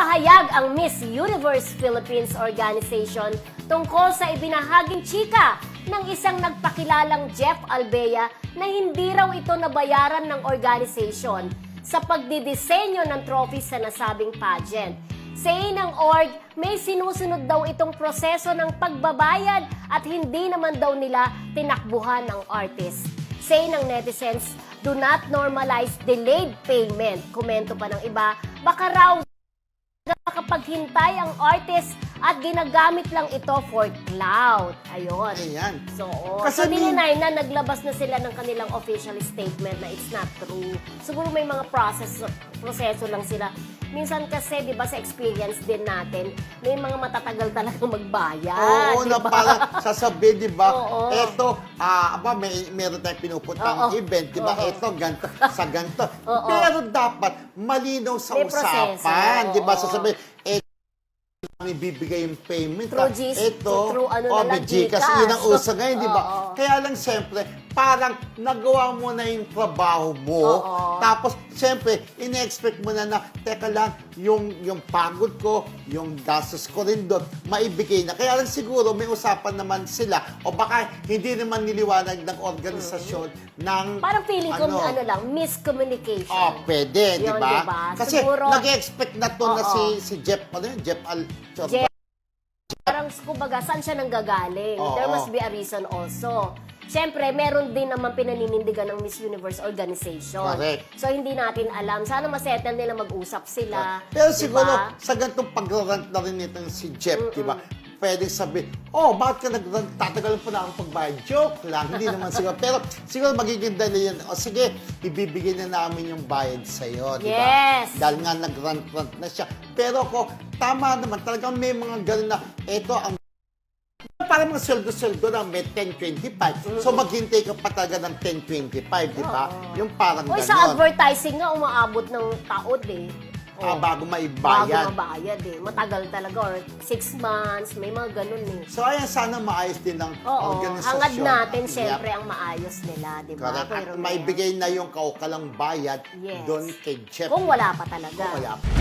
Nagpahayag ang Miss Universe Philippines Organization tungkol sa ibinahaging chika ng isang nagpakilalang Jeff Albea na hindi raw ito nabayaran ng organization sa pagdidisenyo ng trophy sa nasabing pageant. Say ng org, may sinusunod daw itong proseso ng pagbabayad at hindi naman daw nila tinakbuhan ng artist. Say ng netizens, do not normalize delayed payment. Komento pa ng iba, baka raw nakapaghintay ang artist at ginagamit lang ito for clout. Ayun. Ayan. So, oh, Kasi so min- dininay na naglabas na sila ng kanilang official statement na it's not true. Siguro may mga process, proseso lang sila. Minsan kasi, di ba, sa experience din natin, may mga matatagal talagang magbayad. Oo, di na ba? parang sasabihin, di ba? Oo. Eto, ah, aba, may, meron tayong pinupuntang Oo. event, di ba? Oo. Eto, ganito, sa ganito. Oo. Pero dapat malinaw sa May proseso, usapan, di ba? oo. Sasabihin, ang ibibigay yung payment. Through. G's- Eto, through ano oh, na lang, Gcash. Yun ang uso ngayon, di ba? Oo. Kaya lang, siyempre, parang nagawa mo na yung trabaho mo. Oo. Tapos, siyempre, ine-expect mo na na, teka lang, yung, yung pagod ko, yung gastos ko rin doon, maibigay na. Kaya lang siguro, may usapan naman sila. O baka hindi naman niliwanag ng organisasyon ng... Parang feeling ko, ano, lang, miscommunication. Oh, pwede, di Yun, ba? diba? Kasi Siguro- nag-expect na to na Oo. si, si Jeff, ano yun? Jeff Al... Jeff- Parang, kumbaga, saan siya nanggagaling? Oo. There must be a reason also. Siyempre, meron din naman pinaninindigan ng Miss Universe Organization. Correct. So, hindi natin alam. Sana masettle nila, mag-usap sila. Pero Diba? siguro, sa ganitong pag-rant na rin nitong si Jeff, di ba? Pwedeng sabihin, oh, bakit ka nag-rant? Tatagalan pa na ang pagbayad. Joke lang, hindi naman siguro. Pero siguro magiging dali yan. O sige, ibibigay na namin yung bayad sa'yo, di ba? Yes. Dahil nga nag-rant-rant na siya. Pero ko, tama naman, talagang may mga ganun na, eto ang parang mga sweldo-sweldo na may 10.25. So, maghintay ka pa talaga ng 10.25, di ba? Yung parang Uy, ganon. sa advertising nga, umaabot ng taod eh. Ah, bago Bago maibayad. mabayad eh. Matagal talaga or six months, may mga ganun eh. So, ayan, sana maayos din ng Oo, organisasyon. hangad natin Yep. siyempre ang maayos nila, di ba? Correct. At Pero maibigay na yung kaukalang bayad Yes. doon kay Jeff. Kung wala pa talaga. Kung wala pa.